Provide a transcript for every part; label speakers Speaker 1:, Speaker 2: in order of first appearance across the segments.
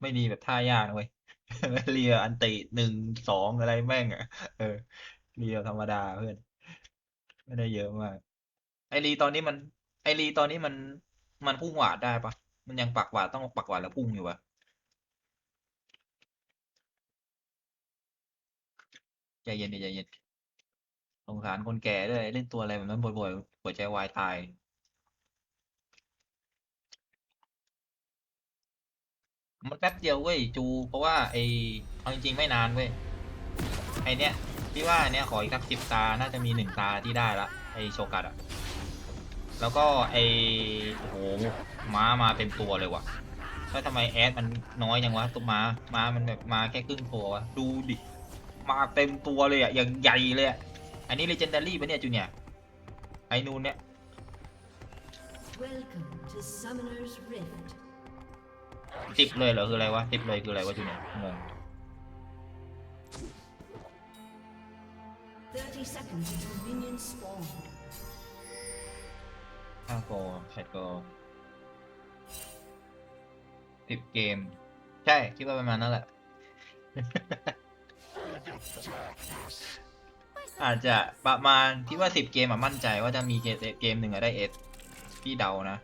Speaker 1: ไม่ดีแบบท่ายากเว้ยเรียอันติหนึ่งสองอะไรแม่งอะ เออเรียธรรมดาเพื่อน ไม่ได้เยอะมาก ไอรีตอนนี้มัน ไอรีตอนนี้มันมันพุ่งหวาดได้ปะมันยังปักหวาดต้องปักหวาดแล้วพุ่งอยู่ปะใจเย็นดิใจเย็นสงสารคนแก่ด้วยเล่นตัวอะไรแบบนั้นบ่อยๆหัวใจวายตาย มันแป๊บเดียวเว้ยจู เพราะว่าไอเอาจริงๆไม่นานเว้ยไอเนี้ยพี่ว่าเนี้ยขออีกสักสิบตา น่าจะมีหนึ่งตาที่ได้ละไอโชกัดอะแล้วก็ไอโอ้โหม้ามาเต็มตัวเลยว่ะแล้วทำไมแอดมันน้อยจังวะตัวม้าม้ามันแบบมาแค่ครึ่งตัววะดูดิมาเต็มตัวเลยอะอย่างใหญ่เลยอะอันนี้เลเจนดารี่ปะเนี่ยจูเนี่ยไอนูนเนี่ย
Speaker 2: Welcome to Summoner's Rift.
Speaker 1: ติบเลยเหรอคืออะไรวะติบเลยคืออะไรวะจูเนี่ยงง
Speaker 2: 30 seconds until minions spawn.
Speaker 1: ห้าโกแชทโกสิบเกม ใช่ คิดว่าประมาณนั้นแหละ อาจจะประมาณคิดว่าสิบเกมอะมั่นใจว่าจะมีเกมเกมหนึ่งอะได้เอสพี่เดานะ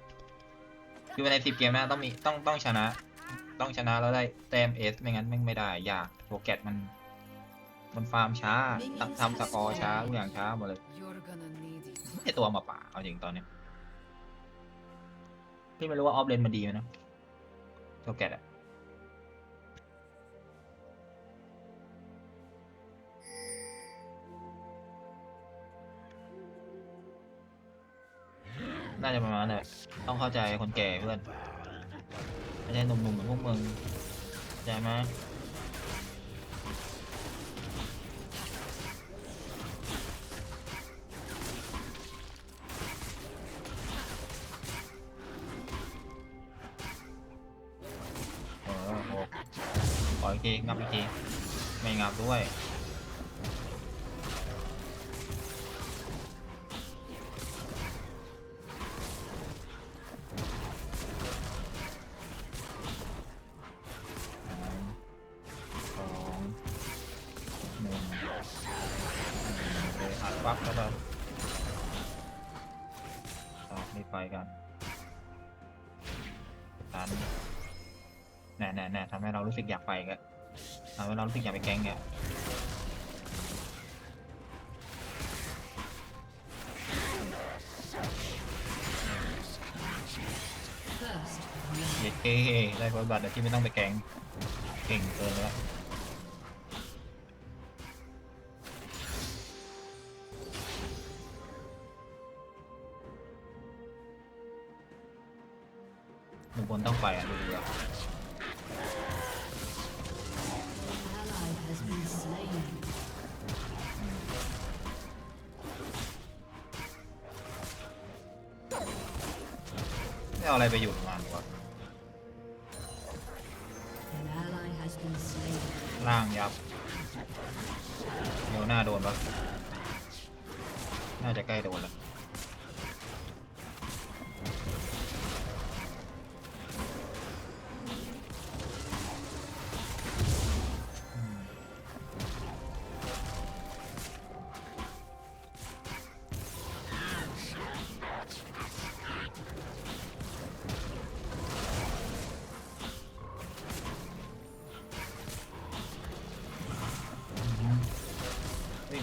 Speaker 1: คือในสิบเกมนะต้องมีต้องต้องชนะ ต้องชนะแล้วได้แต้มเอสไม่งั้นแม่งไม่ได้ยากโปรแกรมมันมันฟาร์มช้าทำทำสกอร์ช้าทุกอย่างช้าหมดเลยไอตัวมาป่าเอาจริงตอนเนี้ยพี่ไม่รู้ว่าออฟเลนมันดีไหมนะโทแกตอะ น่าจะประมาณนั้นแหละต้องเข้าใจคนแก่เพื่อนไม่ใช่หนุ่มๆเหมือนพวกมึงเข้าใจไหมเออโอ้ขออีกทีงับอีกทีไม่งับด้วย น่แน่แน่ทำให้เรารู้สึกอยากไปกันทำให้เรารู้สึกอยากไปแก๊งเนี่ย
Speaker 2: First,
Speaker 1: เย็ดเก้ได้ผลบัตรโดยที่ไม่ต้องไปแก๊งเก่งเกินแล้ว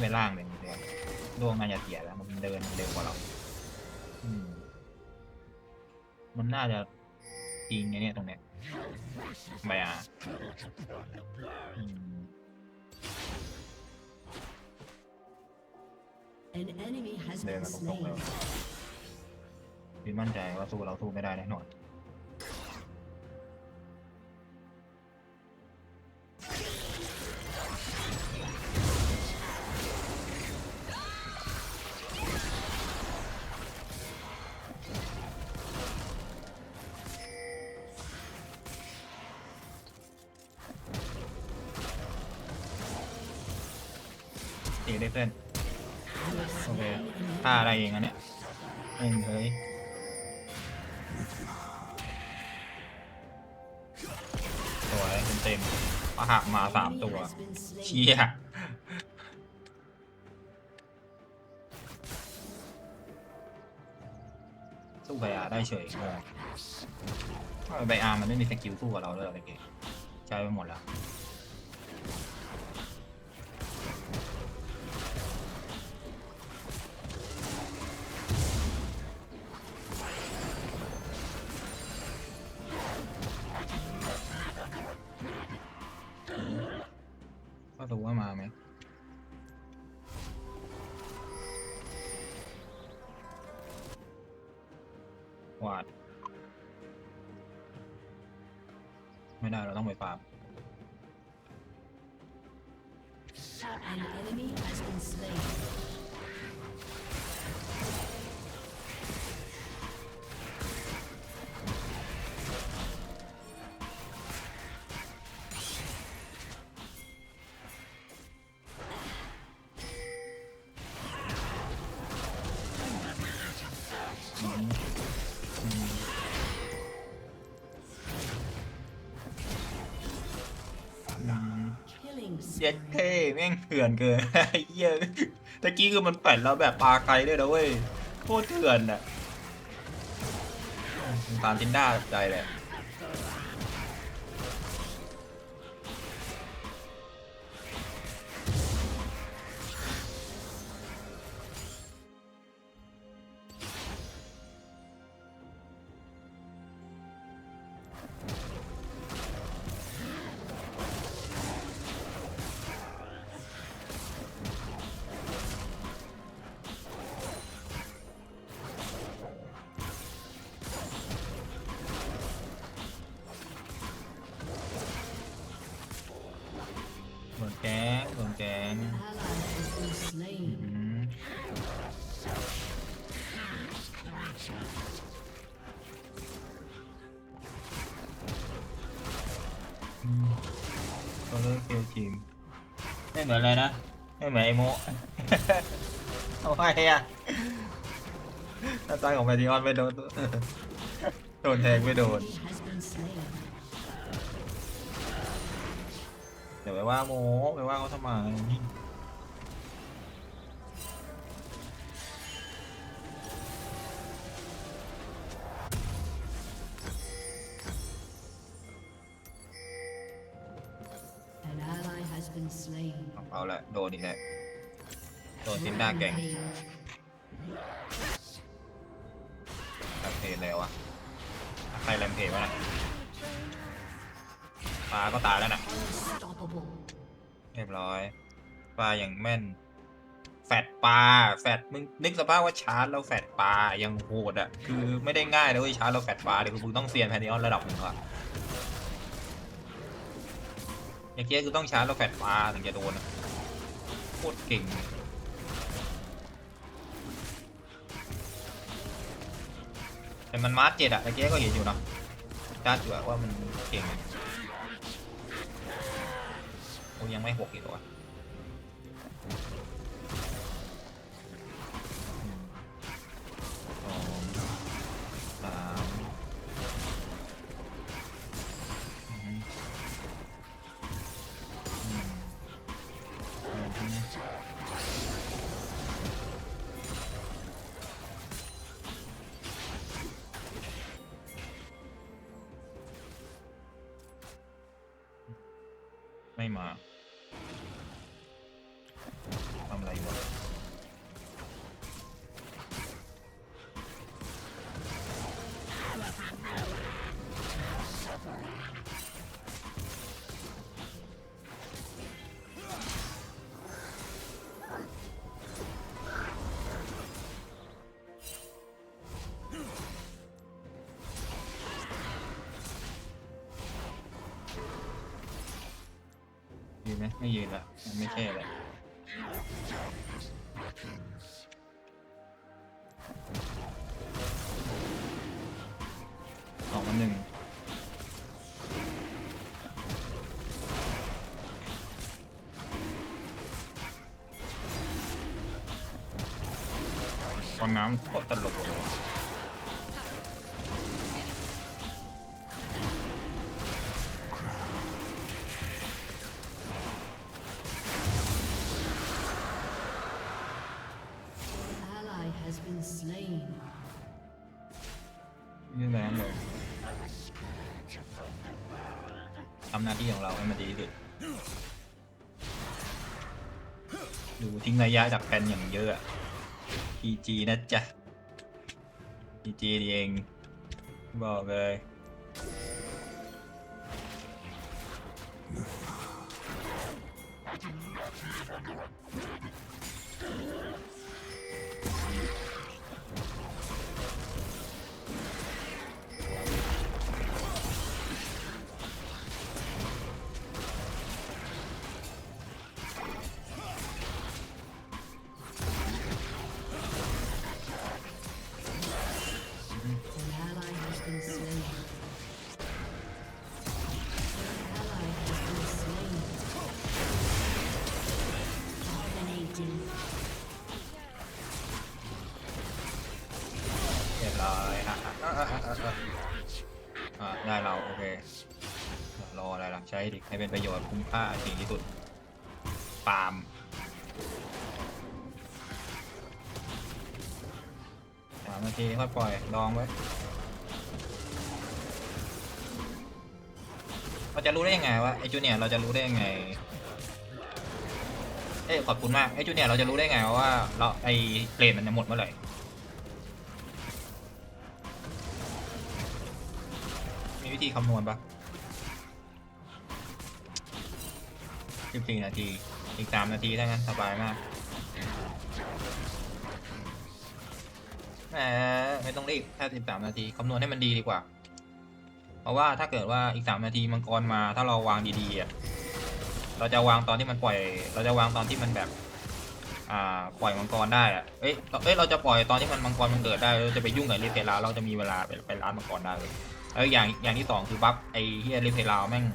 Speaker 1: ไปล่างเลยเดียวดวงน่าจะเสียแล้ว มันเดินเร็วกว่าเราอืมมันน่าจะจริงไงเนี่ยตรงเนี้ยไม่อะอืม
Speaker 2: An enemy has
Speaker 1: เดิน
Speaker 2: been
Speaker 1: มาตรงๆเลย
Speaker 2: slain.
Speaker 1: พี่มั่นใจว่าสู้เราสู้ไม่ได้แน่นอน ได้เพื่อนโอเคท่าอะไรเองอะเนี่ยเองเฮ้ยสวยเต็มๆประหักมาสามตัวเชี่ยสู้ไบอาร์ได้เฉยงงทำไบอาร์มันไม่มีสกิลสู้กับเราเลยอะไรเงี้ยใช้ไปหมดแล้ว ก็รู้ว่ามาไหมวาด ไม่ได้เราต้องไปปราบ
Speaker 2: An enemy has been slain.
Speaker 1: ถื่อนเกินเหี้ยตะกี้คือมันแปดเราแบบปลาไกลด้วยนะเว้ย โคตรเถื่อนอะตามทินด้าใจแหละ หมือนอะไรนะ ไม่เหมือนไอโมทำไมอะหน้าตาของแมดิออนไม่โดน โดนแทงไม่โดน เดี๋ยวไปว่าโมไปว่าเขาทำไม โดนอีกแล้วโดนทินด้าแก่งแรมเพจแล้วอะใครแรมเพจวะนะปลาก็ตายแล้วนะเรียบร้อยปลาอย่างแม่น แฟดปลาแฟดมึงนึกสภาพว่าชาร์จแล้วแฟดปลายังโหดอะคือไม่ได้ง่ายเลยชาร์จแล้วแฟดปลาเดี๋ยวมึงต้องเซียนแพนิออนระดับหนึ่งอะอย่างเงี้ยคือต้องชาร์จแล้วแฟดปลาถึงจะโดนอะ คตรเก่งแต่มันมาร์เจ็ดอะตะเกียก็เห็นอยู่เนาะจ้าจุอว่ามันเก่งโอ้ยังไม่หกอีกตัวะ ไหมไม่ยืนละไม่ใช่เลย has been slain. นี่แรงเลยทำหน้าที่ของเราให้มันดีที่สุด ดูทิ้งระยะจากแผ่นอย่างเยอะพีจีนะจ๊ะจีเอง บอกเลย อะอะอะอะอะอะอะได้เราโอเค รออะไรล่ะใช้ดิให้เป็นประโยชน์คุ้มค่าสิ่งที่สุดปาล์มสามนาทีค่อยปล่อยลองไว้เราจะรู้ได้ยังไงว่าไอจูเนียเราจะรู้ได้ยังไง เอ้ขอบคุณมากไอจูเนียเราจะรู้ได้ไงว่าเราไอเกรดมันจะหมดเมื่อไหร่ ธีคำนวณปะสิบสี่นาที อีกสามนาทีเท่านั้นสบายมากแหมไม่ต้องรีบแค่สิบสามนาทีคำนวณให้มันดีดีกว่า เพราะว่าถ้าเกิดว่าอีกสามนาทีมังกรมา ถ้าเราวางดีๆอะเราจะวางตอนที่มันปล่อย เราจะวางตอนที่มันแบบ อ่าปล่อยมังกรได้อะเอ้ยเอ้ยเราจะปล่อยตอนที่มันมังกรมันเกิดได้เราจะไปยุ่งกับเรเพลาเราจะมีเวลาไปไปร้านมังกรได้เลย แล้วอย่างอย่างที่สองคือบัฟไอ้เฮียเรเพลาแม่ง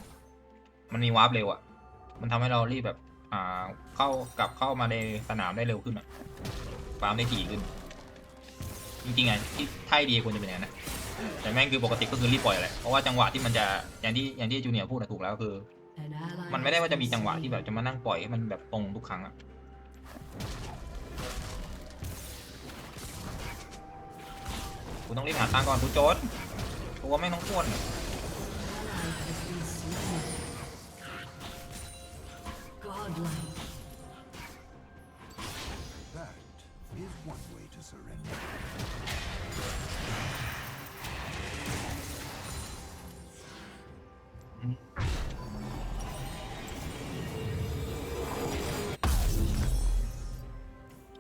Speaker 1: มันมีวาร์ปเร็วอะมันทำให้เรารีบแบบ อ่า เข้ากลับเข้ามาในสนามได้เร็วขึ้นอะฟาร์มได้ถี่ขึ้น จริงๆอะที่ไท่ดีควรจะเป็นอย่างนั้นนะแต่แม่งคือปกติก็คือรีบปล่อยแหละเพราะว่าจังหวะที่มันจะอย่างที่อย่างที่จูเนียร์พูดอะถูกแล้วคือ มันไม่ได้ว่าจะมีจังหวะที่แบบจะมานั่งปล่อยให้มันแบบตรงทุกครั้งอะกูต้องรีบหาตังก่อนกูโจน ตัวไม่ต้องพ่น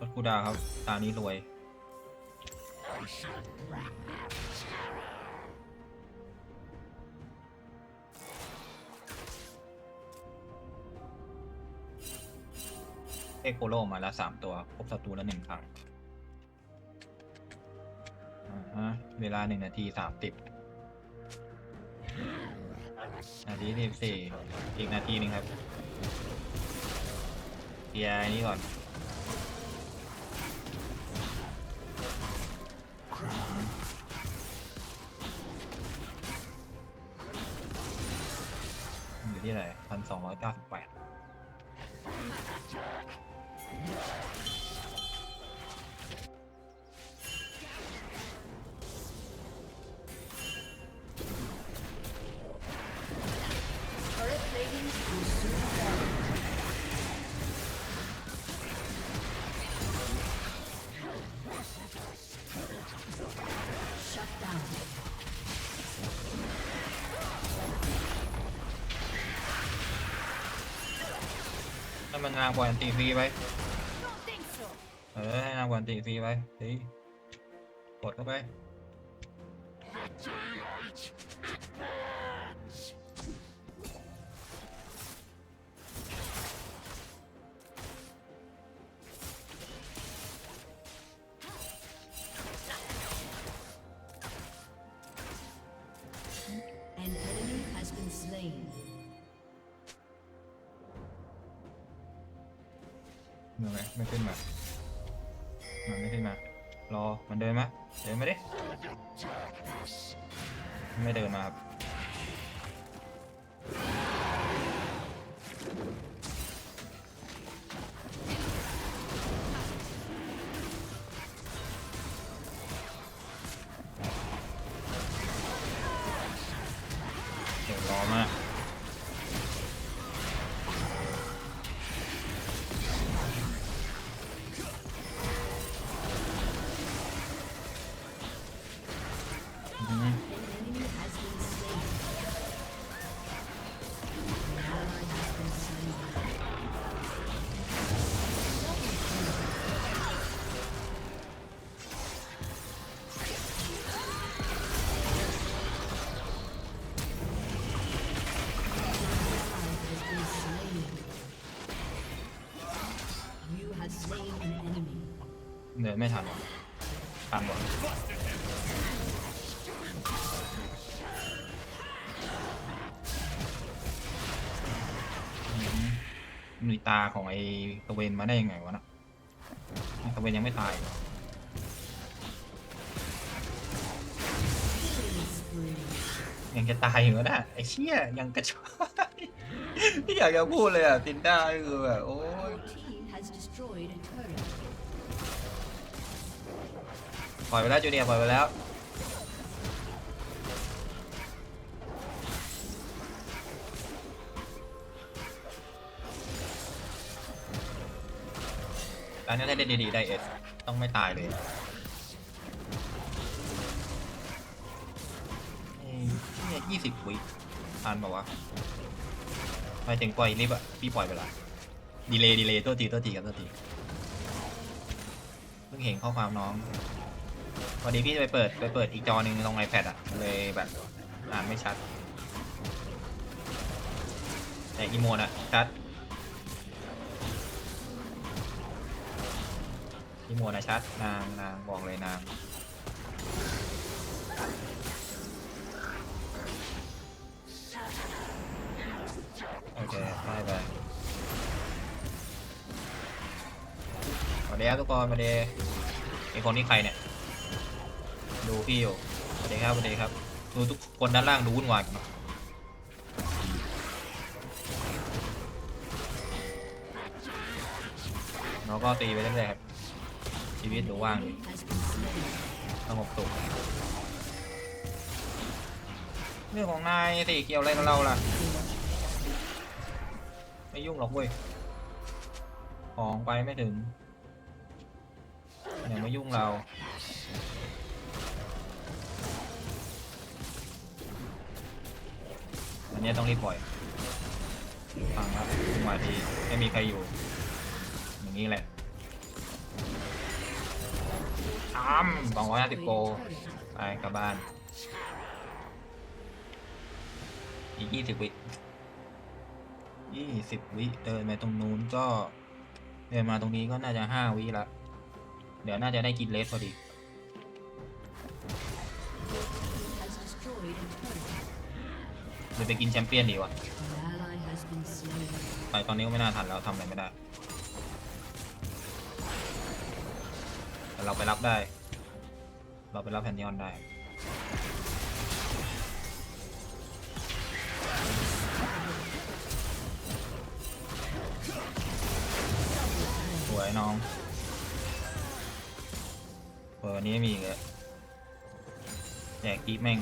Speaker 1: รถกูดาครับ ตานี้รวย อ็กโคโลมาแล้วสามตัวครบศัตรูแล้วหนึ่งครั้งอ่าฮะเวลาหนึ่งนาทีสามสิบนาทีสิบสี่อีกนาทีหนึงครับเคลียร์อันนี้ก่อนอยู่ที่ไหนพันสองร้อยเก้าสิบแปด
Speaker 2: Shut down.
Speaker 1: ให้มันนางกวนตีฟรีไปเออให้นาง กวนตีฟรีไปตีกดเข้าไป
Speaker 2: An enemy has been slain.
Speaker 1: เมื่อไงไม่ขึ้นมา มันไม่ขึ้นมา รอ มันเดินมาเดินมาดิ ไม่เดินมาครับ ไม่ทันทันวะอืมมีตาของไอ้ตะเวนมาได้ยังไงวะนะตะเวนยังไม่ตายยังจะตายอยู่นะไอ้เชี่ยยังกระชอกที่อยากจะพูดเลยอะตินด้าคือแบบโอ้ ปล่อยไปแล้วจูเนียร์ปล่อยไปแล้วอันนี้ถ้าเล่นดีๆได้เอสต้องไม่ตายเลยนี่ยี่สิบวิทันปะวะหมายถึงปล่อยลิฟอะพี่ปล่อยไปละดีเลยดีเลยตัวทีตัวทีกับตัวทีเพิ่งเห็นข้อความน้อง พอดีพี่จะไปเปิดไปเปิดอีกจอหนึ่งตรง iPad อะ เลยแบบอ่านไม่ชัด แต่อีโมดอะ ชัดอีโมดอะ ชัด นางนางบอกเลยนางโอเคได้ไปสวัสดีครับทุกคนสวัสดีไอคนนี้ใครเนี่ย ดูพี่อยู่สวัสดีครับสวัสดีครับ ดูทุกคนด้านล่างดูวุ่นวายกันเนอะเราก็ตีไปเรื่อยๆครับชีวิตดูว่างสงบสุขเรื่องของนายสิเกี่ยวอะไรกับเราล่ะ ไม่ยุ่งหรอกเว้ย ของไปไม่ถึงอย่ามายุ่งเรา นนี้ต้องรีบปล่อยฟังครับจังหวะดีไม่มีใครอยู่ อย่างนี้แหละอ้ำสองร้อยห้าสิบโกไปกลับบ้าน อีกยี่สิบวิยี่สิบวิเดินไปตรงนู้นก็ เดินมาตรงนี้ก็น่าจะห้าวิละ เดี๋ยวน่าจะได้กินเลสพอดี
Speaker 2: turret.
Speaker 1: เลยไปกินแชมเปี้ยนดีวะ
Speaker 2: An ally has been slain.
Speaker 1: ไปตอนนี้ก็ไม่น่าทันแล้วทำอะไรไม่ได้แต่เราไปรับได้ เราไปรับแพนยอนได้สวยน้องเออวันนี้มีอีกเลยแจกกีบแม่ง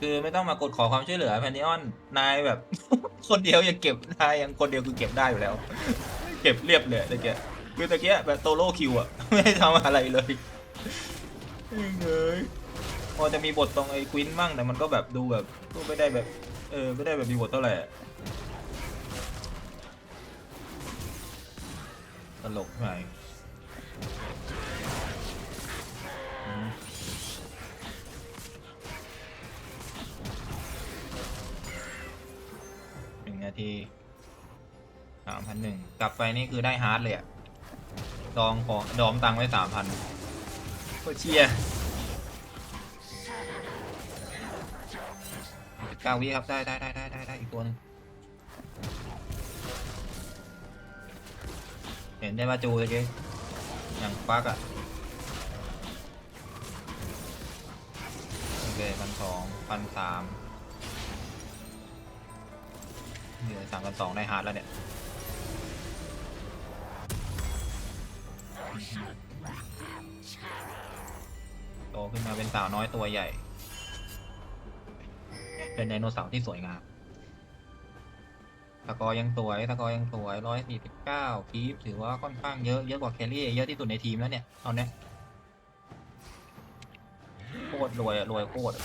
Speaker 1: คือไม่ต้องมากดขอความช่วยเหลือแพนนิออนนายแบบ คนเดียวยังเก็บนายยังคนเดียวคือเก็บได้อยู่แล้ว เก็บเรียบเลยตะเกียคือตะเกียแบบโตโร่คิวอะไม่ได้ทำอะไรเลยเฮ้ยพอจะมีบทตรงไอ้ควินมั่งแต่มันก็แบบดูแบบก็ไม่ได้แบบเออไม่ได้แบบมีบทเท่าไหร่อะตลกไปอืม ทีสามพันหนึ่งกลับไปนี่คือได้ฮาร์ดเลยอะดองของดอมตังไว้สามพันก็เชียร์เก้าวิครับ ได้ได้ได้ได้ได้ได้อีกตัวนึงเห็นได้มาจูเลยเจ๊อย่างปักอะโอเคพันสองพันสาม เหลือสามพันสองได้ฮาร์ดแล้วเนี่ยโตขึ้นมาเป็นสาวน้อยตัวใหญ่ เป็นไดโนเสาร์ที่สวยงามตะกอยังสวยตะกอยังสวยร้อยสี่สิบเก้าคีฟถือว่าค่อนข้างเยอะ เยอะกว่าแคลรี่เยอะที่สุดในทีมแล้วเนี่ยเอาเนี่ยโคตรรวยรวยโคตร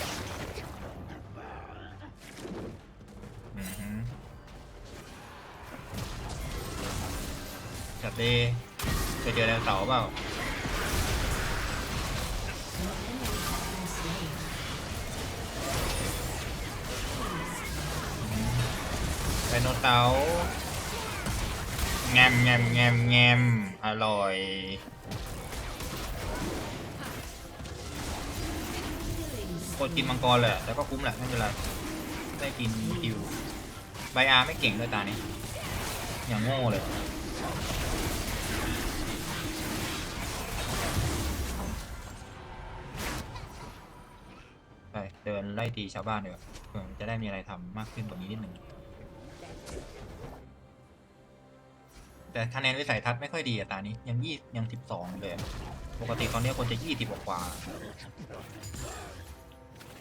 Speaker 1: จัดดีเคยเจอไดโนเสาเปล่าไดโนเสาร์แงมแงมแงมแงมอร่อยกดกินมังกรเลยแต่ก็คุ้มแหละไม่เป็นไรได้กินคิว ใบอาร์ไม่เก่งด้วยตานี้อย่างโง่เลย ไปเดินไล่ตีชาวบ้านเดี๋ยวาเผื่อจะได้มีอะไรทำมากขึ้นกว่านี้นิดหนึ่ง แต่คะแนนวิสัยทัศน์ไม่ค่อยดีอะตานี้ ยังยี่ยังสิบสองเลย ปกติตอนนี้คนจะยี่สิบกว่า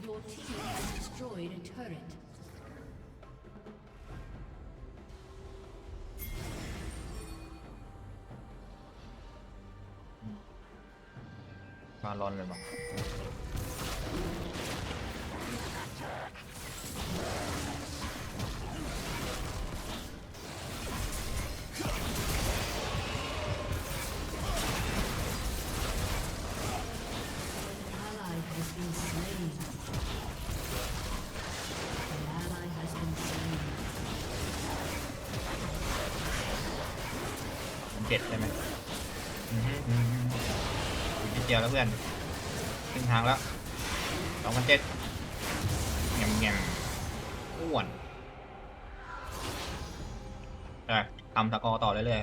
Speaker 2: Your team has destroyed a turret.
Speaker 1: บาลอนเลยมั้ง
Speaker 2: An ally has been slain. An ally has been slain.
Speaker 1: มันเจ็ดใช่ไหม เดียวแล้วเพื่อนขึ้นทางแล้วสองพันเจ็ดแงมแงมอ้วนแต่ทำตะกอต่อเรื่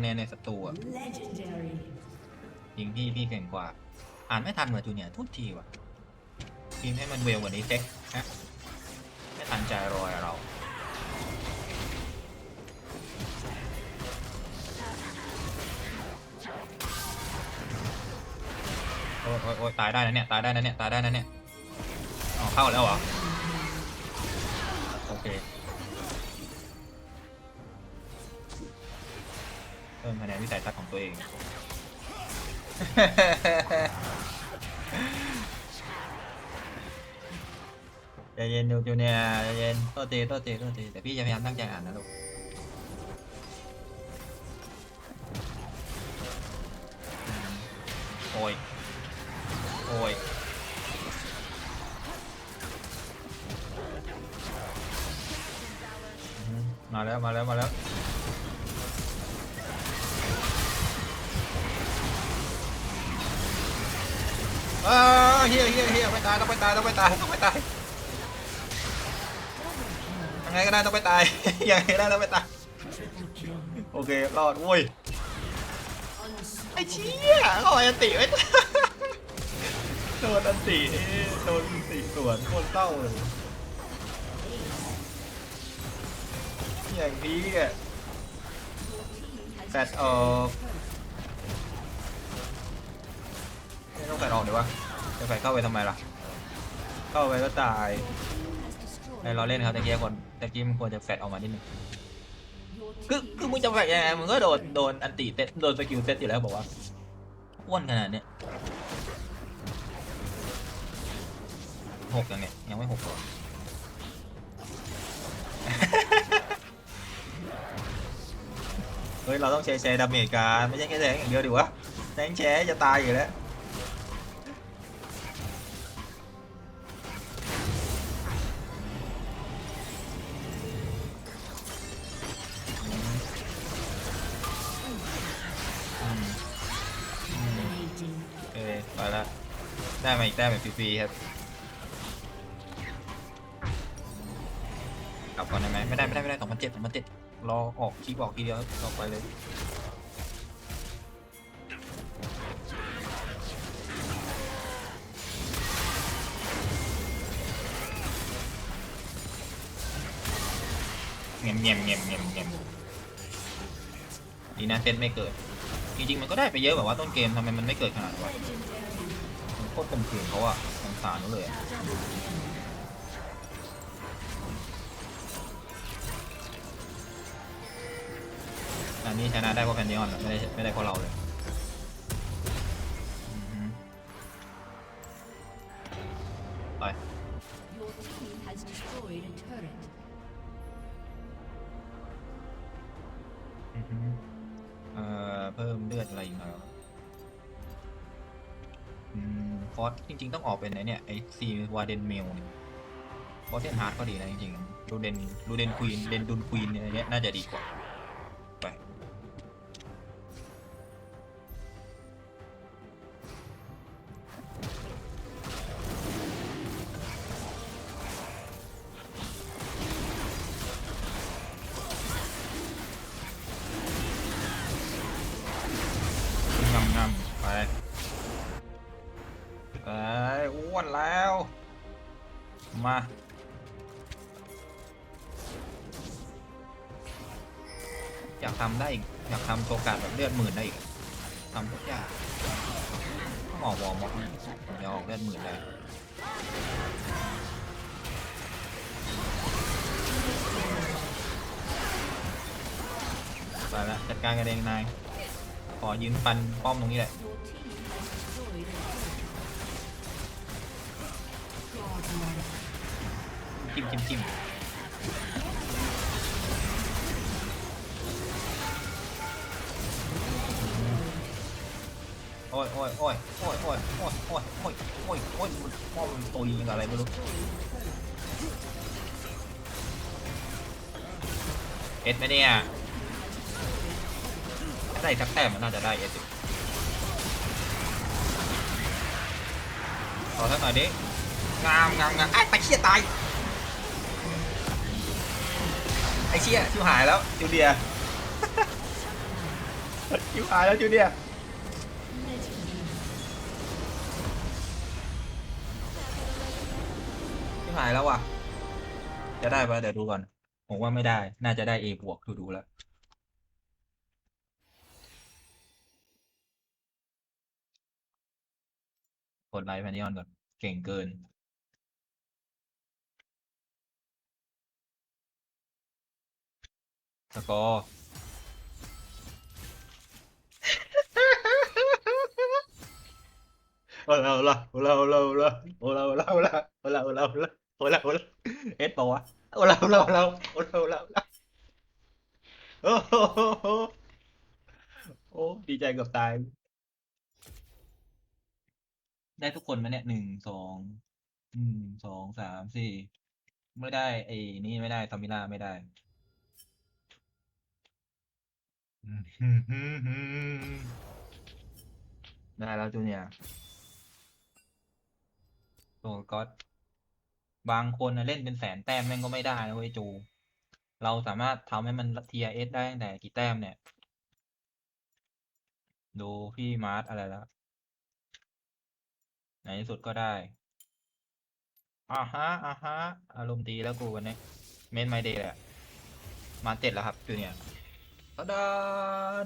Speaker 1: คะแนนในศัตรูอะ
Speaker 2: Legendary.
Speaker 1: ยิงพี่พี่เก่งกว่า อ่านไม่ทันเหมือนจูเนียร์ทุกทีว่ะทีมให้มันเวลกว่านี้เซ็กนะไม่ทันใจรอยเราโอ้ยโอ้ยโอ้ยตายได้นะเนี่ย ตายได้นะเนี่ย ตายได้นะเนี่ยอ๋อเข้าแล้วเหรอ วิสัยทัศน์ของตัวเอง ใจเย็นดูจูเนียร์ใจเย็นโทษทีโทษทีโทษทีแต่พี่จะพยายามตั้งใจอ่านนะลูก ตายต้องไปตายต้องไปตายต้องไปตายยังไงก็ได้ต้องไปตายยังไงก็ได้ต้องไปตายโอเครอดโว้ยไอ้เชี่ยเขาอันติไว้โดนอันติเอ้ยโดนอันติสวนโคตรเศร้าเลยอย่างนี้อะแฟดออกไม่ต้องแฟดออกเดี๋ยววะจะแฟดเข้าไปทำไมล่ะ เข้าไปก็ตาย
Speaker 2: Has destroyed
Speaker 1: ไอ้เราเล่นครับตะกี้คนตะกี้มันควรจะแฟดออกมานิดนึงคือคือมึงจะแฟดยังไงมึงก็โดนโดนอันติเซตโดนสกิลเซตอยู่แล้วบอกว่าอ้วนขนาดเนี้ยหกยังเนี่ยยังไม่หกหรอเฮ้ยเราต้องแชร์แชร์ดาเมจกันไม่ใช่แค่แทงอย่างเดียวดิวะแทงแชร์จะตายอยู่แล้ว ได้มาอีกแต้มแบบฟรีๆครับกลับก่อนได้ไหมไม่ได้ไม่ได้ไม่ได้สองพันเจ็ดสองพันเจ็ดรอออกคลิปออกทีเดียวรอไปเลยเงียบเงียบเงียบเงียบเงียบดีนะเซตไม่เกิด จริงๆมันก็ได้ไปเยอะแบบว่าต้นเกมทำไมมันไม่เกิดขนาดนั้น วะมันโคตรข่มขืนเขาอะสงสารเขาเลยอันนี้ชนะได้เพราะแพนดิออนไม่ได้ไม่ได้เพราะเราเลย จริง ๆ ต้องออกเป็นไอเนี่ยไอซีวาเดนเมลเนี่ยฟอสเซนฮาร์ดก็ดีนะจริงๆรูเดนรูเดนควีนเดนดุนควีนเนี่ยอันเนี้ยน่าจะดีกว่า มาอยากทำได้อีกอยากทำตัวการแบบเลือดหมื่นได้อีกทำทุกอย่างต้องออกวอร์มอกผมจะออกเลือดหมื่นได้ไปและจัดการกันเองนายขอยืนฟันป้อมตรงนี้แหละ จิ้มจิ้มจิ้มโอ้ยโอ้ยโอ้ยโอ้ยโอ้ยโอ้ยโอ้ยโอ้ยโอ้ยโอ้ยมันพ่อมันตุยกับอะไรไม่รู้เอ็ดไหมเนี่ยได้สักแต้มมันน่าจะได้เอ็ดอยู่ขอสักหน่อยดิงามงามงามไอ้ไปเชี่ยตาย ไอ้เชี่ยชิวหายแล้วจูเดียชิวหายแล้วจูเดียชิวหายแล้วว่ะ จะได้ปะเดี๋ยวดูก่อน ผมว่าไม่ได้ น่าจะได้ A บวกดูดูแล้วกดไลค์แพนนิออนก่อน เก่งเกิน สกอร์โอลาโอลาโอลาโอลาโอลาโอลาโอลาโอลาโอลาโอลาโอลาโอลาโอลาโอลาเอ็ดปะวะโอลาโอลาโอลาโอลาโอลาโอลาโอ้โหโอ้ดีใจเกับตาย ได้ทุกคนไหมเนี่ยหนึ่งสองอืมสองสามสี่ไม่ได้ไอ้นี่ไม่ได้ทอมิล่าไม่ได้ ได้แล้วจูเนียโอ้ก็บางคนนะเล่นเป็นแสนแต้มแม่งก็ไม่ได้นะเว้ยจู เราสามารถทำให้มันเทียเอสได้ตั้งแต่กี่แต้มเนี่ย ดูพี่มาร์ทอะไรแล้วในที่สุดก็ได้อ่าฮะอ่าฮะ อารมณ์ดีแล้วกูวันนี้ เมนไมเดย์แหละ มาเจ็ดแล้วครับจูเนีย Ta-da!